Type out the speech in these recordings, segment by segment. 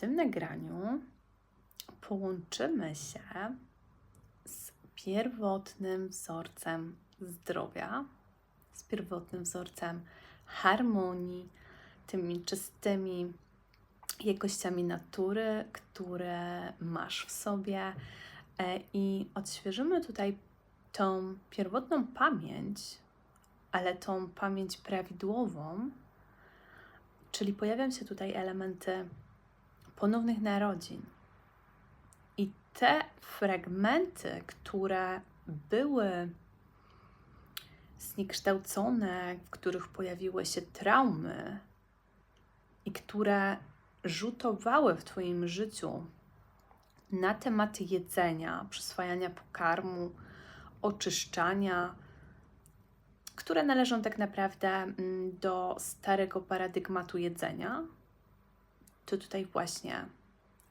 tym nagraniu połączymy się z pierwotnym wzorcem zdrowia, z pierwotnym wzorcem harmonii, tymi czystymi jakościami natury, które masz w sobie. E, i odświeżymy tutaj tą pierwotną pamięć, ale tą pamięć prawidłową, czyli pojawią się tutaj elementy ponownych narodzin. I te fragmenty, które były zniekształcone, w których pojawiły się traumy i które rzutowały w Twoim życiu na tematy jedzenia, przyswajania pokarmu, oczyszczania, które należą tak naprawdę mm, do starego paradygmatu jedzenia, to tutaj właśnie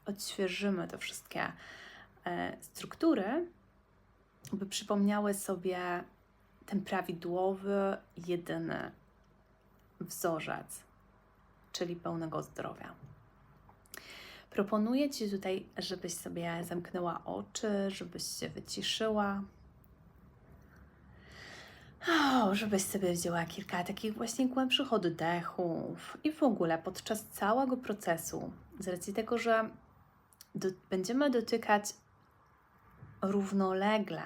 odświeżymy te wszystkie e, struktury, by przypomniały sobie ten prawidłowy, jedyny wzorzec, czyli pełnego zdrowia. Proponuję Ci tutaj, żebyś sobie zamknęła oczy, żebyś się wyciszyła. O, żebyś sobie wzięła kilka takich właśnie głębszych oddechów i w ogóle podczas całego procesu, z racji tego, że do, będziemy dotykać równolegle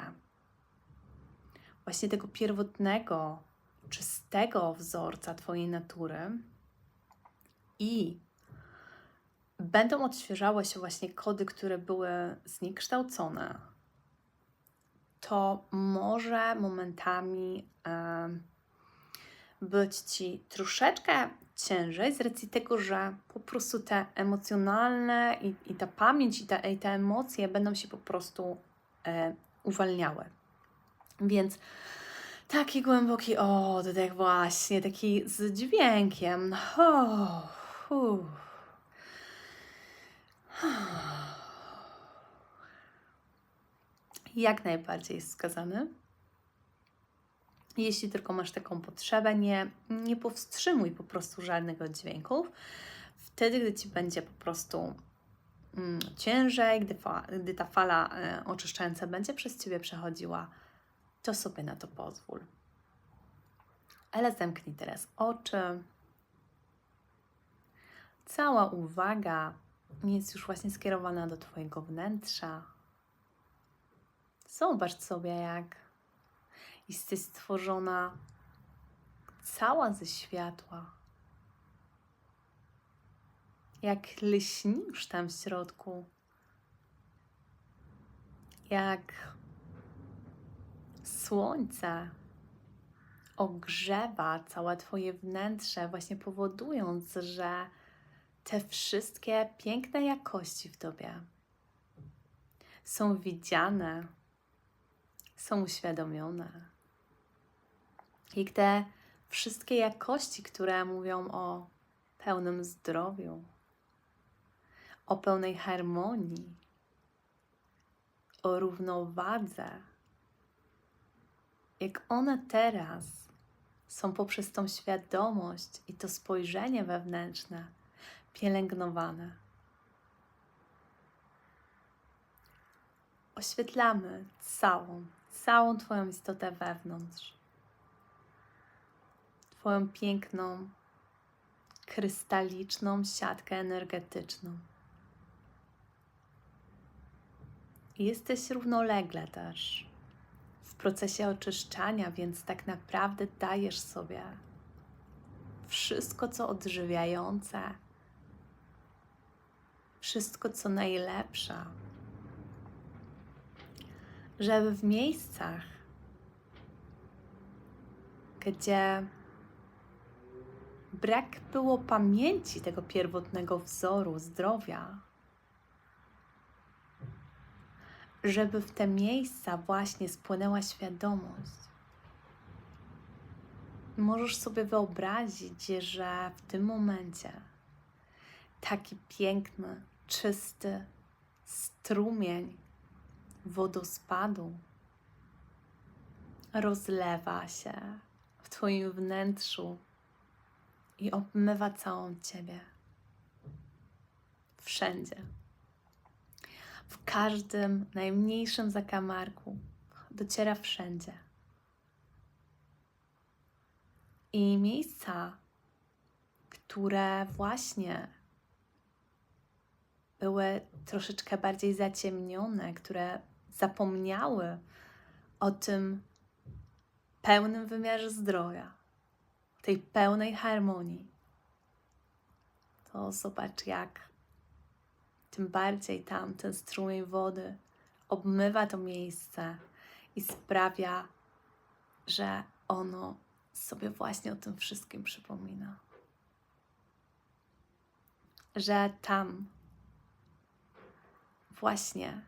właśnie tego pierwotnego, czystego wzorca Twojej natury i będą odświeżały się właśnie kody, które były zniekształcone, to może momentami być Ci troszeczkę ciężej z racji tego, że po prostu te emocjonalne i, i ta pamięć i, i te emocje będą się po prostu e, uwalniały. Więc taki głęboki oddech właśnie, taki z dźwiękiem. Oh. Jak najbardziej jest wskazany. Jeśli tylko masz taką potrzebę, nie, nie powstrzymuj po prostu żadnego dźwięków. Wtedy, gdy ci będzie po prostu mm, ciężej, gdy, fa, gdy ta fala e, oczyszczająca będzie przez ciebie przechodziła, to sobie na to pozwól. Ale zamknij teraz oczy. Cała uwaga jest już właśnie skierowana do Twojego wnętrza. Zobacz sobie, jak jesteś stworzona cała ze światła. Jak lśnisz tam w środku. Jak słońce ogrzewa całe Twoje wnętrze, właśnie powodując, że te wszystkie piękne jakości w Tobie są widziane, są uświadomione. I te wszystkie jakości, które mówią o pełnym zdrowiu, o pełnej harmonii, o równowadze, jak one teraz są poprzez tą świadomość i to spojrzenie wewnętrzne pielęgnowane. Oświetlamy całą, całą Twoją istotę wewnątrz. Twoją piękną, krystaliczną siatkę energetyczną. Jesteś równolegle też w procesie oczyszczania, więc tak naprawdę dajesz sobie wszystko, co odżywiające, wszystko, co najlepsze, żeby w miejscach, gdzie brak było pamięci tego pierwotnego wzoru zdrowia, żeby w te miejsca właśnie spłynęła świadomość. Możesz sobie wyobrazić, że w tym momencie taki piękny, czysty strumień wodospadu rozlewa się w Twoim wnętrzu i obmywa całą Ciebie. wszędzie. W każdym najmniejszym zakamarku dociera wszędzie. I miejsca, które właśnie były troszeczkę bardziej zaciemnione, które zapomniały o tym pełnym wymiarze zdrowia, tej pełnej harmonii, to zobacz, jak tym bardziej tam ten strumień wody obmywa to miejsce i sprawia, że ono sobie właśnie o tym wszystkim przypomina. Że tam właśnie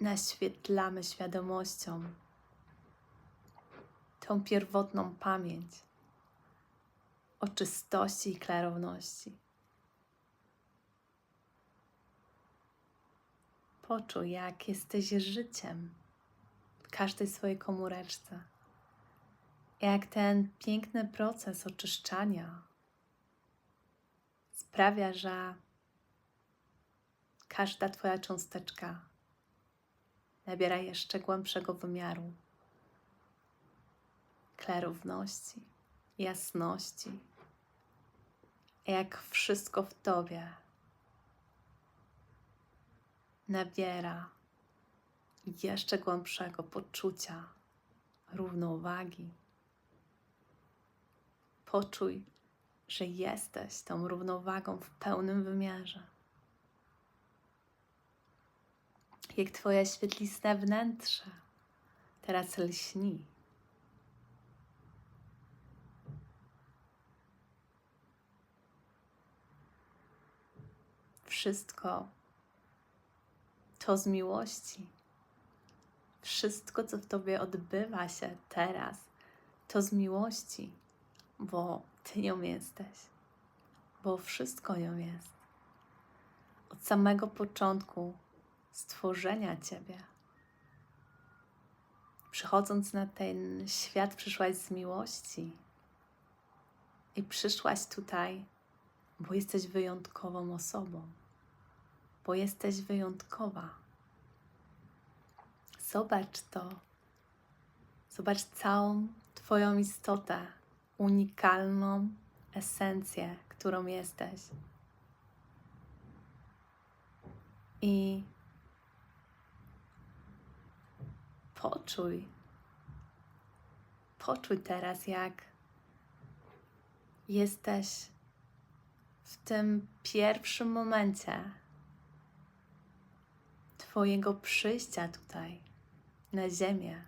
naświetlamy świadomością tą pierwotną pamięć o czystości i klarowności. Poczuj, jak jesteś życiem w każdej swojej komóreczce. Jak ten piękny proces oczyszczania sprawia, że każda Twoja cząsteczka nabiera jeszcze głębszego wymiaru klarowności, jasności, jak wszystko w Tobie nabiera jeszcze głębszego poczucia równowagi. Poczuj, że jesteś tą równowagą w pełnym wymiarze. Jak Twoje świetliste wnętrze teraz lśni. Wszystko to z miłości. Wszystko, co w Tobie odbywa się teraz, to z miłości, bo Ty nią jesteś, bo wszystko nią jest. Od samego początku stworzenia Ciebie. Przychodząc na ten świat, przyszłaś z miłości i przyszłaś tutaj, bo jesteś wyjątkową osobą bo jesteś wyjątkowa. Zobacz to. Zobacz całą Twoją istotę, unikalną esencję, którą jesteś. I poczuj, poczuj teraz, jak jesteś w tym pierwszym momencie, Twojego przyjścia tutaj, na ziemię.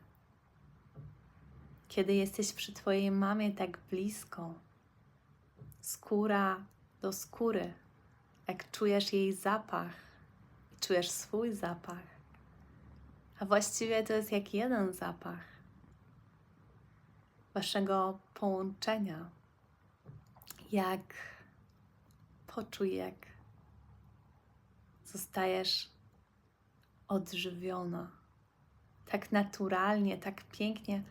Kiedy jesteś przy Twojej mamie tak blisko, skóra do skóry, jak czujesz jej zapach czujesz swój zapach. A właściwie to jest jak jeden zapach Waszego połączenia. Jak poczuj, jak zostajesz odżywiona, tak naturalnie, tak pięknie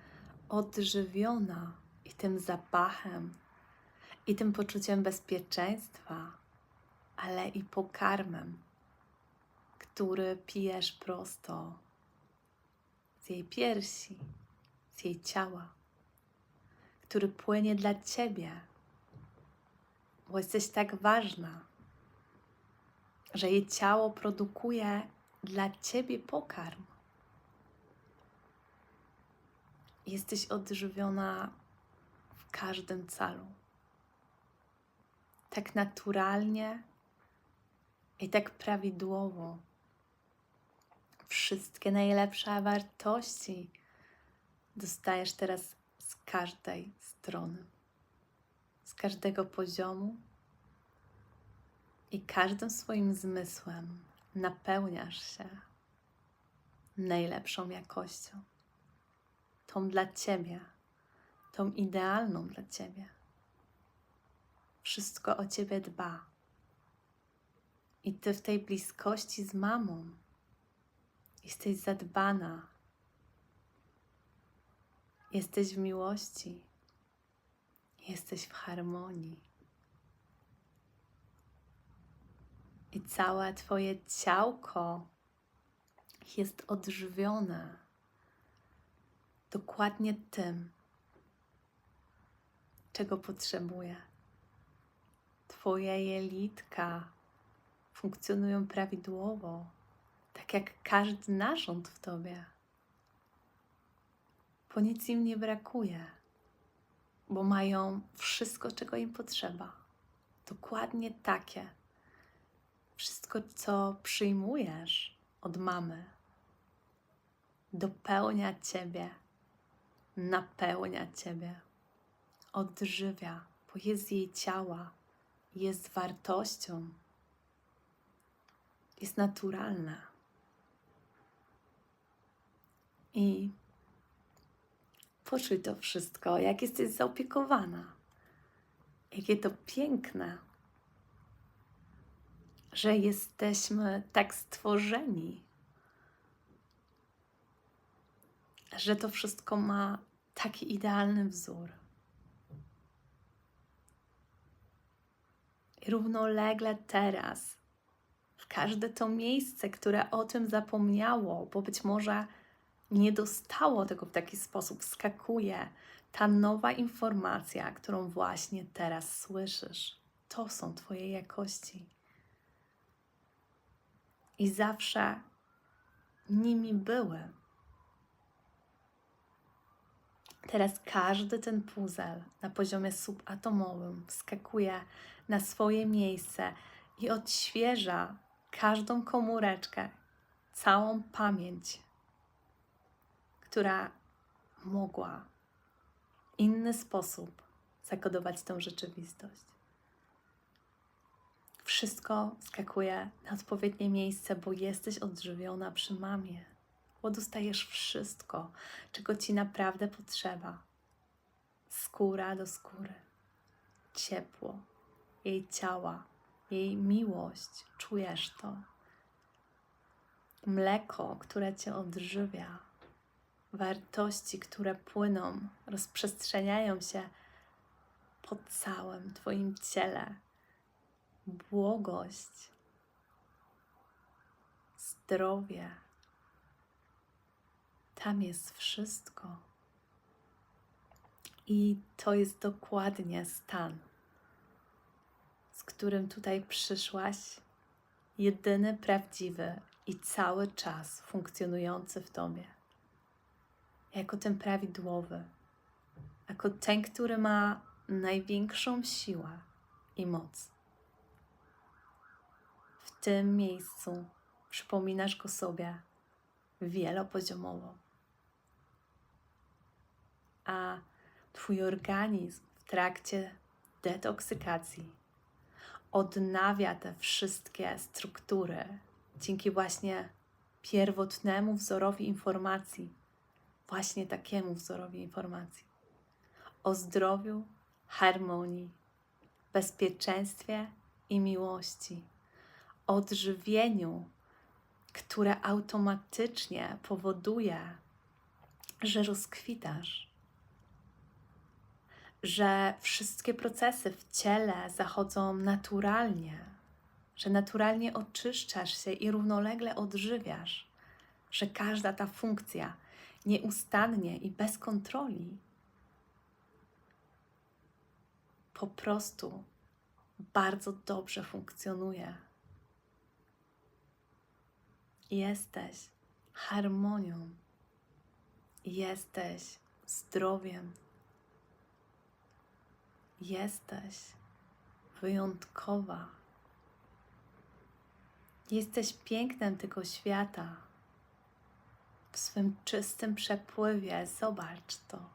odżywiona i tym zapachem, i tym poczuciem bezpieczeństwa, ale i pokarmem, który pijesz prosto z jej piersi, z jej ciała, który płynie dla ciebie, bo jesteś tak ważna, że jej ciało produkuje dla Ciebie pokarm. Jesteś odżywiona w każdym calu. Tak naturalnie i tak prawidłowo. Wszystkie najlepsze wartości dostajesz teraz z każdej strony, z każdego poziomu i każdym swoim zmysłem napełniasz się najlepszą jakością, tą dla Ciebie, tą idealną dla Ciebie. Wszystko o Ciebie dba. I Ty w tej bliskości z mamą jesteś zadbana, jesteś w miłości, jesteś w harmonii. I całe Twoje ciałko jest odżywione dokładnie tym, czego potrzebuje. Twoje jelitka funkcjonują prawidłowo, tak jak każdy narząd w Tobie. Bo nic im nie brakuje, bo mają wszystko, czego im potrzeba. Dokładnie takie. Wszystko, co przyjmujesz od mamy, dopełnia Ciebie, napełnia Ciebie, odżywia, bo jest jej ciała, jest wartością, jest naturalna. I poczuj to wszystko, jak jesteś zaopiekowana. Jakie to piękne, że jesteśmy tak stworzeni, że to wszystko ma taki idealny wzór. I równolegle teraz, w każde to miejsce, które o tym zapomniało, bo być może nie dostało tego w taki sposób, skakuje ta nowa informacja, którą właśnie teraz słyszysz. To są Twoje jakości. I zawsze nimi były. Teraz każdy ten puzzle na poziomie subatomowym wskakuje na swoje miejsce i odświeża każdą komóreczkę, całą pamięć, która mogła inny sposób zakodować tę rzeczywistość. Wszystko skakuje na odpowiednie miejsce, bo jesteś odżywiona przy mamie bo dostajesz wszystko, czego ci naprawdę potrzeba. Skóra do skóry, ciepło, jej ciała, jej miłość, czujesz to. Mleko, które cię odżywia, wartości, które płyną, rozprzestrzeniają się po całym Twoim ciele. Błogość, zdrowie, tam jest wszystko. I to jest dokładnie stan, z którym tutaj przyszłaś, jedyny prawdziwy i cały czas funkcjonujący w Tobie. Jako ten prawidłowy, jako ten, który ma największą siłę i moc. W tym miejscu przypominasz go sobie wielopoziomowo a Twój organizm w trakcie detoksykacji odnawia te wszystkie struktury dzięki właśnie pierwotnemu wzorowi informacji, właśnie takiemu wzorowi informacji. O zdrowiu, harmonii, bezpieczeństwie i miłości, odżywieniu, które automatycznie powoduje, że rozkwitasz. Że wszystkie procesy w ciele zachodzą naturalnie, że naturalnie oczyszczasz się i równolegle odżywiasz, że każda ta funkcja nieustannie i bez kontroli po prostu bardzo dobrze funkcjonuje. Jesteś harmonią, jesteś zdrowiem, Jesteś wyjątkowa. Jesteś pięknem tego świata. W swym czystym przepływie zobacz to.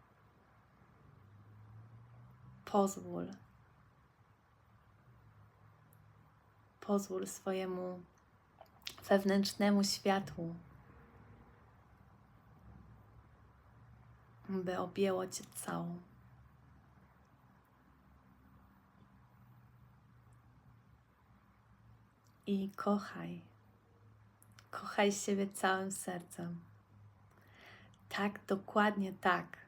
Pozwól. Pozwól swojemu wewnętrznemu światłu, by objęło Cię całą. i kochaj. Kochaj siebie całym sercem tak dokładnie tak,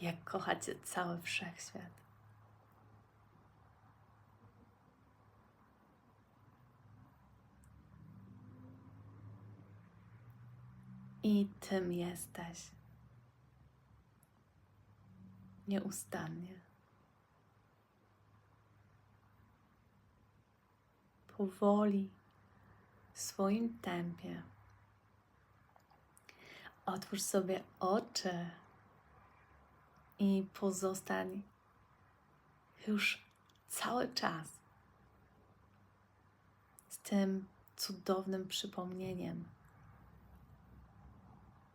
jak kocha Cię cały wszechświat. I tym jesteś nieustannie. Powoli, w swoim tempie. Otwórz sobie oczy i pozostań już cały czas z tym cudownym przypomnieniem,